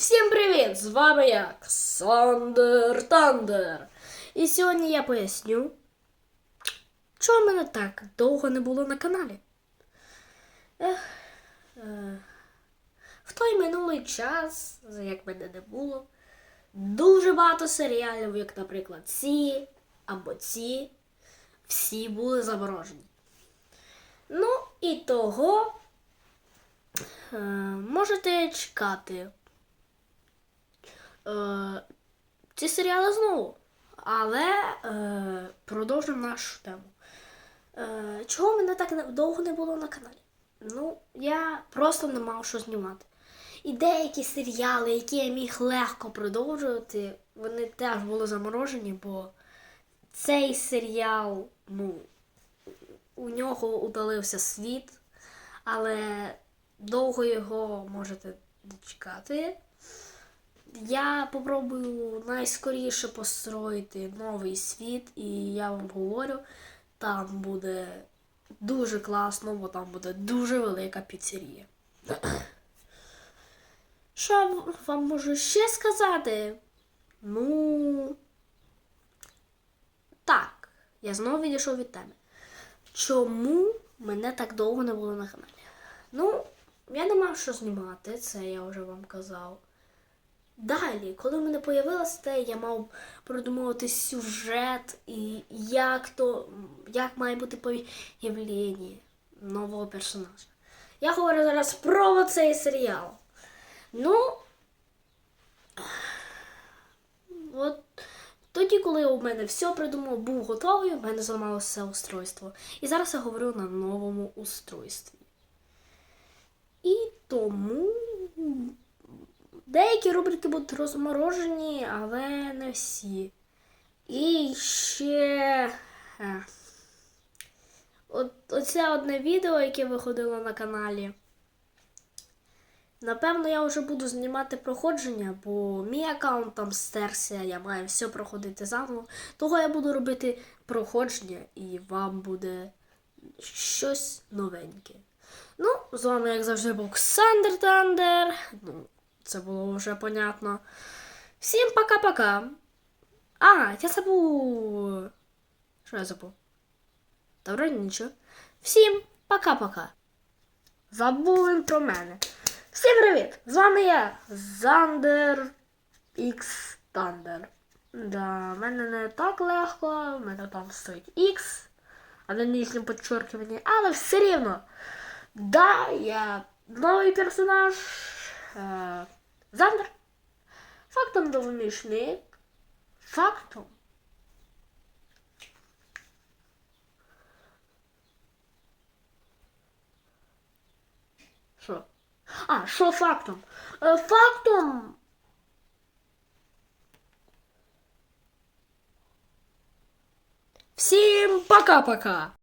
Всім привіт! З вами я, Ксандер Тандер. І сьогодні я поясню, чого мене так довго не було на каналі. Ех, е, в той минулий час, як мене не було, дуже багато серіалів, як, наприклад, ці або ці, всі були заморожені. Ну, і того е, можете чекати е, ці серіали знову. Але е, продовжимо нашу тему. Е, чого мене так довго не було на каналі? Ну, я просто не мав що знімати. І деякі серіали, які я міг легко продовжувати, вони теж були заморожені, бо цей серіал, ну, у нього удалився світ, але довго його можете не чекати. Я попробую найскоріше построїти новий світ, і я вам говорю, там буде дуже класно, бо там буде дуже велика піцерія. Що вам можу ще сказати? Ну. Так, я знову відійшов від теми. Чому мене так довго не було на каналі? Ну, я не мав що знімати, це я вже вам казав. Далі, коли в мене появилось те, я мав продумувати сюжет і як то, як має бути появлення нового персонажа. Я говорю зараз про цей серіал. Ну, от тоді, коли у мене все придумав, був готовий, у мене зламалося устройство. І зараз я говорю на новому устройстві. І тому деякі рубрики будуть розморожені, але не всі. І ще. е, От, оце одне відео, яке виходило на каналі. Напевно, я вже буду знімати проходження, бо мій аккаунт там стерся, я маю все проходити заново. Того я буду робити проходження і вам буде щось новеньке. Ну, з вами, як завжди, був Ксандер Тандер. Це було вже понятно. Всім пока-пока. А, я забув. Що я забув? Вроді нічого. Всім пока-пока. Забув він про мене. Всім привіт! З вами я, Зандер X Thunder. Да, мене не так легко, в мене там стоїть X, а на нижньому підчеркуванні, але все рівно. Да, я новий персонаж. Е, Зандер. Фактом довмішник. Фактом. Що? А, що фактом? Е, фактом. Всім пока-пока.